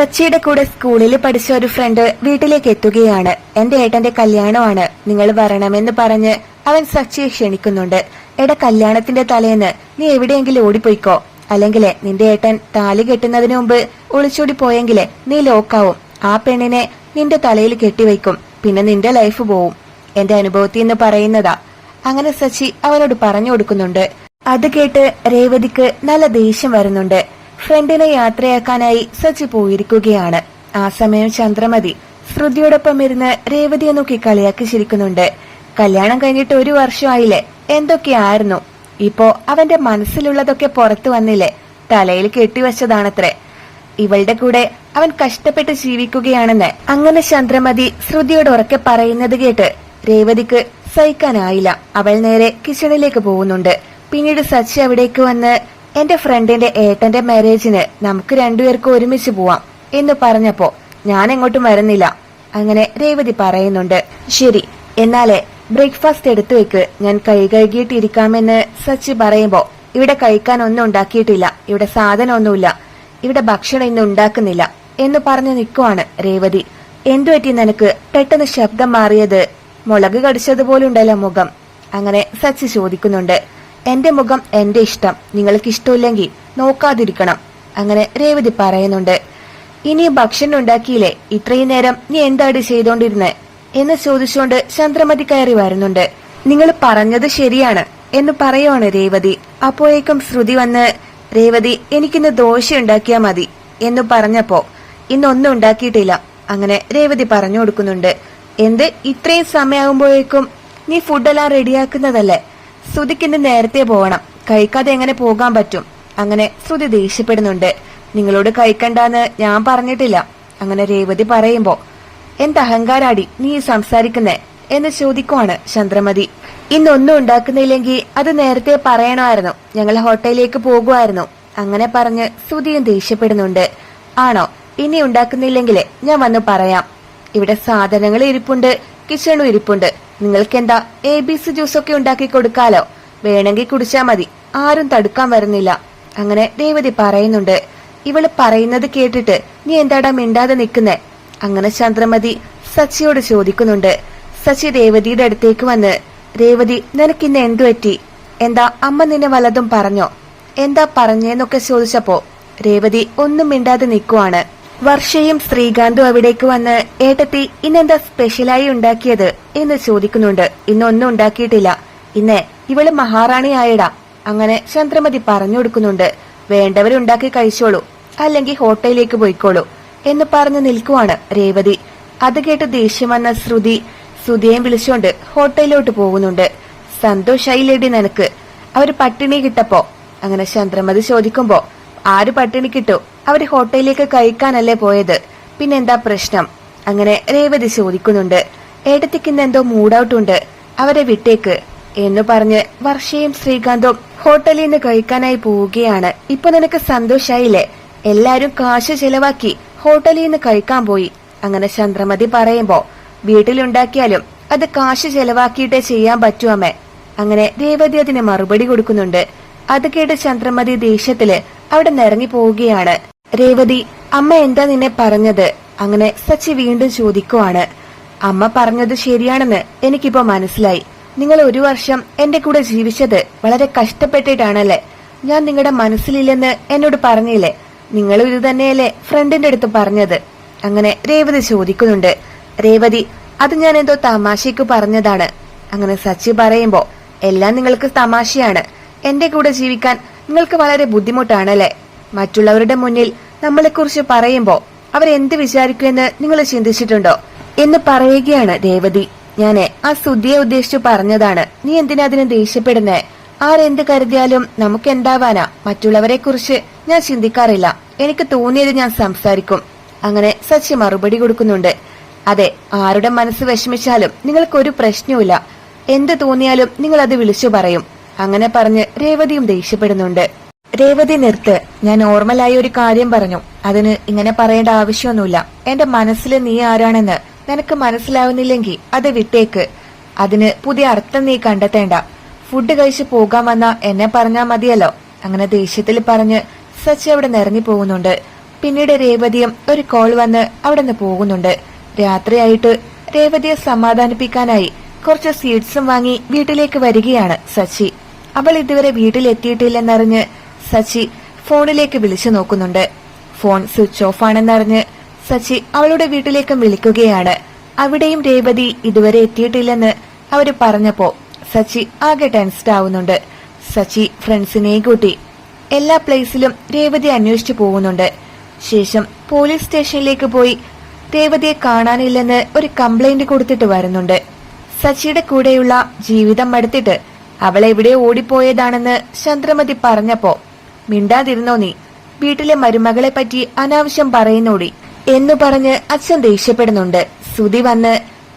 സച്ചിയുടെ കൂടെ സ്കൂളിൽ പഠിച്ച ഒരു ഫ്രണ്ട് വീട്ടിലേക്ക് എത്തുകയാണ്. എന്റെ ഏട്ടന്റെ കല്യാണമാണ്. നിങ്ങൾ വരണമെന്ന് പറഞ്ഞ് അവൻ സച്ചിയെ ക്ഷണിക്കുന്നുണ്ട്. എടാ കല്യാണത്തിന്റെ തലേന്ന് നീ എവിടെയെങ്കിലും ഓടിപ്പോയിക്കോ? അല്ലെങ്കിൽ നിന്റെ ഏട്ടൻ താലി കെട്ടുന്നതിന് മുമ്പ് ഒളിച്ചോടി പോയെങ്കിലേ നീ ലോക്കാവും ആ പെണ്ണിനെ നിന്റെ തലയിൽ കെട്ടിവെക്കും പിന്നെ നിന്റെ ലൈഫ് പോവും. എന്റെ അനുഭവത്തിൽ നിന്ന് പറയുന്നതാ. അങ്ങനെ സച്ചി അവനോട് പറഞ്ഞു കൊടുക്കുന്നുണ്ട്. അത് കേട്ട് രേവതിക്ക് നല്ല ദേഷ്യം വരുന്നുണ്ട്. ഫ്രണ്ടിനെ യാത്രയാക്കാനായി സച്ചി പോയിരിക്കുകയാണ്. ആ സമയം ചന്ദ്രമതി ശ്രുതിയോടൊപ്പം ഇരുന്ന് രേവതിയെ നോക്കി കളിയാക്കി ചിരിക്കുന്നുണ്ട്. കല്യാണം കഴിഞ്ഞിട്ട് ഒരു വർഷമായില്ലേ? എന്തൊക്കെയായിരുന്നു? ഇപ്പോ അവന്റെ മനസ്സിലുള്ളതൊക്കെ പുറത്തു വന്നില്ലേ? തലയിൽ കെട്ടിവെച്ചതാണത്രേ. ഇവളുടെ കൂടെ അവൻ കഷ്ടപ്പെട്ട് ജീവിക്കുകയാണെന്ന് അങ്ങനെ ചന്ദ്രമതി ശ്രുതിയോട് ഉറക്കെ പറയുന്നത് കേട്ട് രേവതിക്ക് സഹിക്കാനായില്ല. അവൾ നേരെ കിച്ചണിലേക്ക് പോകുന്നുണ്ട്. പിന്നീട് സച്ചി അവിടേക്ക് വന്ന് എന്റെ ഫ്രണ്ടിന്റെ ഏട്ടന്റെ മാരേജിന് നമുക്ക് രണ്ടുപേർക്കും ഒരുമിച്ച് പോവാം എന്ന് പറഞ്ഞപ്പോ ഞാൻ എങ്ങോട്ടും വരുന്നില്ല. അങ്ങനെ രേവതി പറയുന്നുണ്ട് ശരി എന്നാലേ ബ്രേക്ക്ഫാസ്റ്റ് എടുത്തു വെക്ക്. ഞാൻ കൈ കഴുകിയിട്ടിരിക്കാമെന്ന് സച്ചി പറയുമ്പോ ഇവിടെ കഴിക്കാൻ ഒന്നും ഉണ്ടാക്കിയിട്ടില്ല. ഇവിടെ സാധനമൊന്നുമില്ല. ഇവിടെ ഭക്ഷണം ഇന്ന് ഉണ്ടാക്കുന്നില്ല. എന്ന് പറഞ്ഞു നിൽക്കുവാണ് രേവതി. എന്തു പറ്റി നിനക്ക്? പെട്ടെന്ന് ശബ്ദം മാറിയത് മുളക് കടിച്ചതുപോലുണ്ടല്ലോ മുഖം. അങ്ങനെ സച്ചി ചോദിക്കുന്നുണ്ട് എന്റെ മുഖം എന്റെ ഇഷ്ടം. നിങ്ങൾക്ക് ഇഷ്ടമില്ലെങ്കിൽ നോക്കാതിരിക്കണം. അങ്ങനെ രേവതി പറയുന്നുണ്ട്. ഇനി ഭക്ഷണം ഉണ്ടാക്കിയില്ലേ? ഇത്രയും നേരം നീ എന്താണ് ചെയ്തോണ്ടിരുന്നേ? എന്ന് ചോദിച്ചുകൊണ്ട് ചന്ദ്രമതി കയറി വരുന്നുണ്ട്. നിങ്ങൾ പറഞ്ഞത് ശരിയാണ് എന്ന് പറയുവാണ് രേവതി. അപ്പോഴേക്കും ശ്രുതി വന്ന് രേവതി എനിക്കിന്ന് ദോശ ഉണ്ടാക്കിയാ മതി എന്ന് പറഞ്ഞപ്പോ ഇന്നൊന്നും ഉണ്ടാക്കിയിട്ടില്ല. അങ്ങനെ രേവതി പറഞ്ഞു കൊടുക്കുന്നുണ്ട്. എന്ത്? ഇത്രയും സമയമാകുമ്പോഴേക്കും നീ ഫുഡെല്ലാം റെഡിയാക്കുന്നതല്ലേ ശ്രുതിക്ക് ഇന്ന് നേരത്തെ പോകണം. കഴിക്കാതെ എങ്ങനെ പോകാൻ പറ്റും? അങ്ങനെ ശ്രുതി ദേഷ്യപ്പെടുന്നുണ്ട്. നിങ്ങളോട് കഴിക്കണ്ടെന്ന് ഞാൻ പറഞ്ഞിട്ടില്ല. അങ്ങനെ രേവതി പറയുമ്പോ എന്ത് അഹങ്കാരാടി നീ സംസാരിക്കുന്നേ? എന്ന് ചോദിക്കുവാണ് ചന്ദ്രമതി. ഇന്നൊന്നും ഉണ്ടാക്കുന്നില്ലെങ്കിൽ അത് നേരത്തെ പറയണമായിരുന്നു. ഞങ്ങൾ ഹോട്ടലിലേക്ക് പോകുമായിരുന്നു അങ്ങനെ പറഞ്ഞ് ശ്രുതിയും ദേഷ്യപ്പെടുന്നുണ്ട്. ആണോ? ഇനി ഉണ്ടാക്കുന്നില്ലെങ്കിൽ ഞാൻ വന്ന് പറയാം. ഇവിടെ സാധനങ്ങൾ ഇരിപ്പുണ്ട്. കിച്ചണും ഇരിപ്പുണ്ട്. നിങ്ങൾക്ക് എന്താ എ ബി സി ജ്യൂസ് ഒക്കെ ഉണ്ടാക്കി കൊടുക്കാലോ? വേണമെങ്കിൽ കുടിച്ചാ മതി. ആരും തടുക്കാൻ വരുന്നില്ല. അങ്ങനെ രേവതി പറയുന്നുണ്ട്. ഇവൾ പറയുന്നത് കേട്ടിട്ട് നീ എന്താടാ മിണ്ടാതെ നിൽക്കുന്നേ? അങ്ങനെ ചന്ദ്രമതി സച്ചിയോട് ചോദിക്കുന്നുണ്ട്. സച്ചി രേവതിയുടെ അടുത്തേക്ക് വന്ന് രേവതി നിനക്കിന്ന് എന്തു പറ്റി? എന്താ അമ്മ നിന്നെ വല്ലതും പറഞ്ഞോ? എന്താ പറഞ്ഞേന്നൊക്കെ ചോദിച്ചപ്പോ രേവതി ഒന്നും മിണ്ടാതെ നിൽക്കുവാണ്. വർഷയും ശ്രീകാന്തും അവിടേക്ക് വന്ന് ഏട്ടത്തി ഇന്നെന്താ സ്പെഷ്യലായി ഉണ്ടാക്കിയത് എന്ന് ചോദിക്കുന്നുണ്ട്. ഇന്നൊന്നും ഉണ്ടാക്കിയിട്ടില്ല. ഇന്ന് ഇവൾ മഹാറാണിയായടാ. അങ്ങനെ ചന്ദ്രമതി പറഞ്ഞു കൊടുക്കുന്നുണ്ട്. വേണ്ടവരുണ്ടാക്കി കഴിച്ചോളൂ. അല്ലെങ്കിൽ ഹോട്ടലിലേക്ക് പോയിക്കോളൂ എന്ന് പറഞ്ഞു നിൽക്കുവാണ് രേവതി. അത് കേട്ട് ദേഷ്യം വന്ന ശ്രുതി ശ്രുതിയെയും വിളിച്ചുകൊണ്ട് ഹോട്ടലിലോട്ട് പോകുന്നുണ്ട്. സന്തോഷായില്ലേടി നിനക്ക്. അവർ പട്ടിണി കിട്ടപ്പോ? അങ്ങനെ ചന്ദ്രമതി ചോദിക്കുമ്പോ ആര് പട്ടിണി കിട്ടു? അവർ ഹോട്ടലിലേക്ക് കഴിക്കാനല്ലേ പോയത്? പിന്നെന്താ പ്രശ്നം? അങ്ങനെ രേവതി ചോദിക്കുന്നുണ്ട്. ഏട്ടത്തിക്കിന്ന് എന്തോ മൂഡൌട്ട് ഉണ്ട് അവരെ വിട്ടേക്ക് എന്ന് പറഞ്ഞ് വർഷയും ശ്രീകാന്തും ഹോട്ടലിൽ നിന്ന് കഴിക്കാനായി പോവുകയാണ്. ഇപ്പൊ നിനക്ക് സന്തോഷായില്ലേ? എല്ലാരും കാശ് ചെലവാക്കി ഹോട്ടലിൽ നിന്ന് കഴിക്കാൻ പോയി. അങ്ങനെ ചന്ദ്രമതി പറയുമ്പോ വീട്ടിലുണ്ടാക്കിയാലും അത് കാശ് ചെലവാക്കിയിട്ടേ ചെയ്യാൻ പറ്റൂ അമ്മേ. അങ്ങനെ രേവതി അതിന് മറുപടി കൊടുക്കുന്നുണ്ട്. അത് കേട്ട് ചന്ദ്രമതി ദേഷ്യത്തിൽ അവിടെ നിറങ്ങി പോവുകയാണ് രേവതി അമ്മ എന്താ നിന്നെ പറഞ്ഞത്? അങ്ങനെ സച്ചി വീണ്ടും ചോദിക്കുവാണ്. അമ്മ പറഞ്ഞത് ശരിയാണെന്ന് എനിക്കിപ്പോ മനസ്സിലായി. നിങ്ങൾ ഒരു വർഷം എന്റെ കൂടെ ജീവിച്ചത് വളരെ കഷ്ടപ്പെട്ടിട്ടാണല്ലേ? ഞാൻ നിങ്ങളുടെ മനസ്സിലില്ലെന്ന് എന്നോട് പറഞ്ഞില്ലേ? നിങ്ങളും ഇത് തന്നെയല്ലേ ഫ്രണ്ടിന്റെ അടുത്ത് പറഞ്ഞത്? അങ്ങനെ രേവതി ചോദിക്കുന്നുണ്ട്. രേവതി അത് ഞാൻ എന്തോ തമാശയ്ക്ക് പറഞ്ഞതാണ്. അങ്ങനെ സച്ചി പറയുമ്പോ എല്ലാം നിങ്ങൾക്ക് തമാശയാണ്. എന്റെ കൂടെ ജീവിക്കാൻ നിങ്ങൾക്ക് വളരെ ബുദ്ധിമുട്ടാണല്ലേ? മറ്റുള്ളവരുടെ മുന്നിൽ നമ്മളെക്കുറിച്ച് പറയുമ്പോ അവരെന്ത് വിചാരിക്കുമെന്ന് നിങ്ങൾ ചിന്തിച്ചിട്ടുണ്ടോ? എന്ന് പറയുകയാണ് രേവതി. ഞാൻ ആ സുധിയെ ഉദ്ദേശിച്ചു പറഞ്ഞതാണ്. നീ എന്തിനാ അതിനെ ദേഷ്യപ്പെടുന്നേ? ആരെന്ത് കരുതിയാലും നമുക്ക് എന്താവാനാ മറ്റുള്ളവരെ കുറിച്ച് ഞാൻ ചിന്തിക്കാറില്ല. എനിക്ക് തോന്നിയത് ഞാൻ സംസാരിക്കും. അങ്ങനെ സച്ചി മറുപടി കൊടുക്കുന്നുണ്ട്. അതെ ആരുടെ മനസ്സ് വിഷമിച്ചാലും നിങ്ങൾക്കൊരു പ്രശ്നവുമില്ല. എന്ത് തോന്നിയാലും നിങ്ങൾ അത് വിളിച്ചു പറയും. അങ്ങനെ പറഞ്ഞ് രേവതിയും ദേഷ്യപ്പെടുന്നുണ്ട്. രേവതി നിർത്ത്. ഞാൻ നോർമലായ ഒരു കാര്യം പറഞ്ഞു. അതിന് ഇങ്ങനെ പറയേണ്ട ആവശ്യമൊന്നുമില്ല. എന്റെ മനസ്സിൽ നീ ആരാണെന്ന് നിനക്ക് മനസ്സിലാവുന്നില്ലെങ്കിൽ അത് വിട്ടേക്ക്. അതിന് പുതിയ അർത്ഥം നീ കണ്ടെത്തേണ്ട. ഫുഡ് കഴിച്ച് പോകാൻ വന്ന എന്നെ പറഞ്ഞാ മതിയല്ലോ. അങ്ങനെ ദേഷ്യത്തിൽ പറഞ്ഞ് സച്ചി അവിടെ നിറഞ്ഞു പോകുന്നുണ്ട്. പിന്നീട് രേവതിയും ഒരു കോൾ വന്ന് അവിടെ നിന്ന് പോകുന്നുണ്ട്. രാത്രിയായിട്ട് രേവതിയെ സമാധാനിപ്പിക്കാനായി കുറച്ച് സ്വീറ്റ്സും വാങ്ങി വീട്ടിലേക്ക് വരികയാണ് സച്ചി. അവൾ ഇതുവരെ വീട്ടിലെത്തിയിട്ടില്ലെന്നറിഞ്ഞ് സച്ചി ഫോണിലേക്ക് വിളിച്ചു നോക്കുന്നുണ്ട്. ഫോൺ സ്വിച്ച് ഓഫ് ആണെന്നറിഞ്ഞ് സച്ചി അവളുടെ വീട്ടിലേക്കും വിളിക്കുകയാണ്. അവിടെയും രേവതി ഇതുവരെ എത്തിയിട്ടില്ലെന്ന് അവർ പറഞ്ഞപ്പോ സച്ചി ആകെ ടെൻസ്ഡ് ആവുന്നുണ്ട്. സച്ചി ഫ്രണ്ട്സിനെ കൂട്ടി എല്ലാ പ്ലേസിലും രേവതി അന്വേഷിച്ചു പോകുന്നുണ്ട്. ശേഷം പോലീസ് സ്റ്റേഷനിലേക്ക് പോയി രേവതിയെ കാണാനില്ലെന്ന് ഒരു കംപ്ലൈന്റ് കൊടുത്തിട്ട് വരുന്നുണ്ട്. സച്ചിയുടെ കൂടെയുള്ള ജീവിതം മടുത്തിട്ട് അവൾ എവിടെ ഓടിപ്പോയതാണെന്ന് ചന്ദ്രമതി പറഞ്ഞപ്പോ മിണ്ടാതിരുന്നോ നീ? വീട്ടിലെ മരുമകളെ പറ്റി അനാവശ്യം പറയുന്നോടി എന്നു പറഞ്ഞ് അച്ഛൻ ദേഷ്യപ്പെടുന്നുണ്ട്. സുതി വന്ന്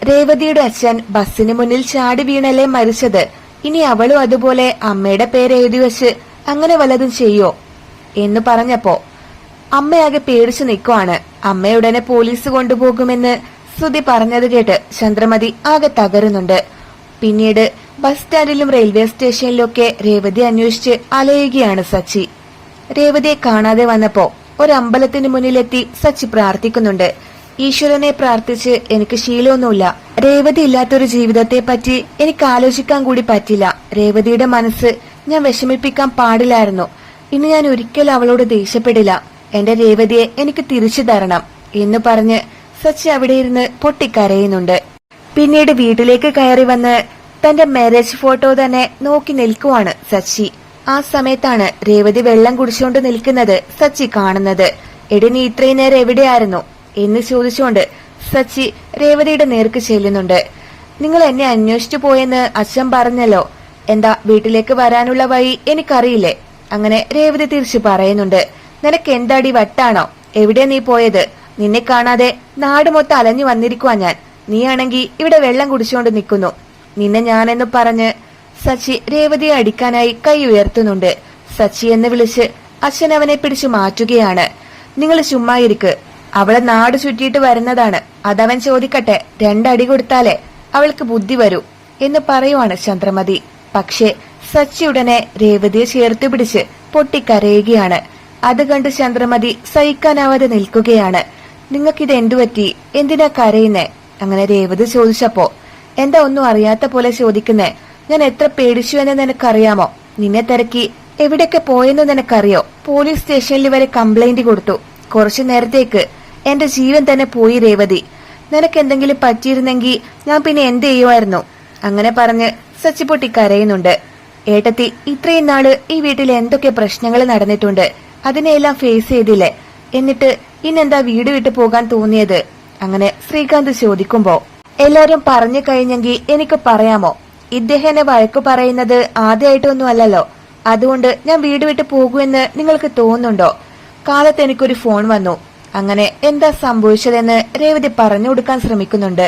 രേവതിയുടെ അച്ഛൻ ബസ്സിന് മുന്നിൽ ചാടി വീണല്ലേ മരിച്ചത്? ഇനി അവളും അതുപോലെ അമ്മയുടെ പേര് എഴുതി വെച്ച് അങ്ങനെ വല്ലതും ചെയ്യോ? എന്ന് പറഞ്ഞപ്പോ അമ്മയാകെ പേടിച്ചു നിൽക്കുവാണ് അമ്മയുടനെ പോലീസ് കൊണ്ടുപോകുമെന്ന് ശ്രുതി പറഞ്ഞത് കേട്ട് ചന്ദ്രമതി ആകെ തകരുന്നുണ്ട്. പിന്നീട് ബസ് സ്റ്റാൻഡിലും റെയിൽവേ സ്റ്റേഷനിലൊക്കെ രേവതി അന്വേഷിച്ച് അലയുകയാണ് സച്ചി. രേവതിയെ കാണാതെ വന്നപ്പോ ഒരു അമ്പലത്തിന് മുന്നിലെത്തി സച്ചി പ്രാർത്ഥിക്കുന്നുണ്ട്. ഈശ്വരനെ പ്രാർത്ഥിച്ച് എനിക്ക് ശീലമൊന്നുമില്ല. രേവതി ഇല്ലാത്തൊരു ജീവിതത്തെ പറ്റി എനിക്ക് ആലോചിക്കാൻ കൂടി പറ്റില്ല. രേവതിയുടെ മനസ്സ് ഞാൻ വിഷമിപ്പിക്കാൻ പാടില്ലായിരുന്നു. ഇനി ഞാൻ ഒരിക്കലും അവളോട് ദേഷ്യപ്പെടില്ല. എന്റെ രേവതിയെ എനിക്ക് തിരിച്ചു തരണം എന്ന് പറഞ്ഞ് സച്ചി അവിടെ ഇരുന്ന് പൊട്ടിക്കരയുന്നുണ്ട്. പിന്നീട് വീട്ടിലേക്ക് കയറി വന്ന് തന്റെ മാരേജ് ഫോട്ടോ തന്നെ നോക്കി നിൽക്കുവാണ് സച്ചി. ആ സമയത്താണ് രേവതി വെള്ളം കുടിച്ചുകൊണ്ട് നിൽക്കുന്നത് സച്ചി കാണുന്നത്. എടി നീ ഇത്രയും നേരം എവിടെയായിരുന്നു? എന്ന് ചോദിച്ചുകൊണ്ട് സച്ചി രേവതിയുടെ നേർക്ക് ചെല്ലുന്നുണ്ട്. നിങ്ങൾ എന്നെ അന്വേഷിച്ചു പോയെന്ന് അച്ഛൻ പറഞ്ഞല്ലോ. എന്താ വീട്ടിലേക്ക് വരാനുള്ള വഴി എനിക്കറിയില്ലേ? അങ്ങനെ രേവതി തിരിച്ചു പറയുന്നുണ്ട്. നിനക്ക് എന്താടി വട്ടാണോ? എവിടെ നീ പോയത്? നിന്നെ കാണാതെ നാട് മൊത്തം അലഞ്ഞു വന്നിരിക്കുവാ ഞാൻ. നീയാണെങ്കി ഇവിടെ വെള്ളം കുടിച്ചുകൊണ്ട് നിൽക്കുന്നു. നിന്നെ ഞാനെന്ന് പറഞ്ഞ് സച്ചി രേവതിയെ അടിക്കാനായി കൈ ഉയർത്തുന്നുണ്ട്. സച്ചി എന്ന് വിളിച്ച് അച്ഛൻ അവനെ പിടിച്ചു മാറ്റുകയാണ്. നിങ്ങൾ ചുമ്മായിരിക്ക് അവളെ നാട് ചുറ്റിയിട്ട് വരുന്നതാണ്. അതവൻ ചോദിക്കട്ടെ രണ്ടടി കൊടുത്താലേ അവൾക്ക് ബുദ്ധി വരൂ എന്ന് പറയുവാണ് ചന്ദ്രമതി. പക്ഷേ സച്ചി ഉടനെ രേവതിയെ ചേർത്ത് പിടിച്ച് പൊട്ടിക്കരയുകയാണ്. അത് കണ്ട് ചന്ദ്രമതി സഹിക്കാനാവാതെ നിൽക്കുകയാണ്. നിങ്ങൾക്കിത് എന്തു പറ്റി? എന്തിനാ കരയുന്നേ? അങ്ങനെ രേവതി ചോദിച്ചപ്പോ എന്താ ഒന്നും അറിയാത്ത പോലെ ചോദിക്കുന്നേ? ഞാൻ എത്ര പേടിച്ചു എന്ന് നിനക്കറിയാമോ? നിന്നെ തിരക്കി എവിടെയൊക്കെ പോയെന്ന് നിനക്കറിയോ? പോലീസ് സ്റ്റേഷനിൽ വരെ കംപ്ലൈന്റ് കൊടുത്തു. കുറച്ചു നേരത്തേക്ക് എന്റെ ജീവൻ തന്നെ പോയി രേവതി. നിനക്ക് എന്തെങ്കിലും പറ്റിയിരുന്നെങ്കിൽ ഞാൻ പിന്നെ എന്ത് ചെയ്യുമായിരുന്നു? അങ്ങനെ പറഞ്ഞ് സച്ചിപൊട്ടി കരയുന്നുണ്ട്. ഏട്ടത്തി ഇത്രയും നാൾ ഈ വീട്ടിൽ എന്തൊക്കെ പ്രശ്നങ്ങൾ നടന്നിട്ടുണ്ട്? അതിനെയെല്ലാം ഫേസ് ചെയ്തില്ലേ? എന്നിട്ട് ഇന്നെന്താ വീട് വിട്ടു പോകാൻ തോന്നിയത്? അങ്ങനെ ശ്രീകാന്ത് ചോദിക്കുമ്പോ എല്ലാരും പറഞ്ഞു കഴിഞ്ഞെങ്കിൽ എനിക്ക് പറയാമോ? ഇദ്ദേഹം എന്നെ വഴക്കു പറയുന്നത് ആദ്യമായിട്ടൊന്നും അല്ലല്ലോ അതുകൊണ്ട് ഞാൻ വീട് വിട്ട് പോകുമെന്ന് നിങ്ങൾക്ക് തോന്നുന്നുണ്ടോ? കാലത്ത് എനിക്കൊരു ഫോൺ വന്നു. അങ്ങനെ എന്താ സംഭവിച്ചതെന്ന് രേവതി പറഞ്ഞു കൊടുക്കാൻ ശ്രമിക്കുന്നുണ്ട്.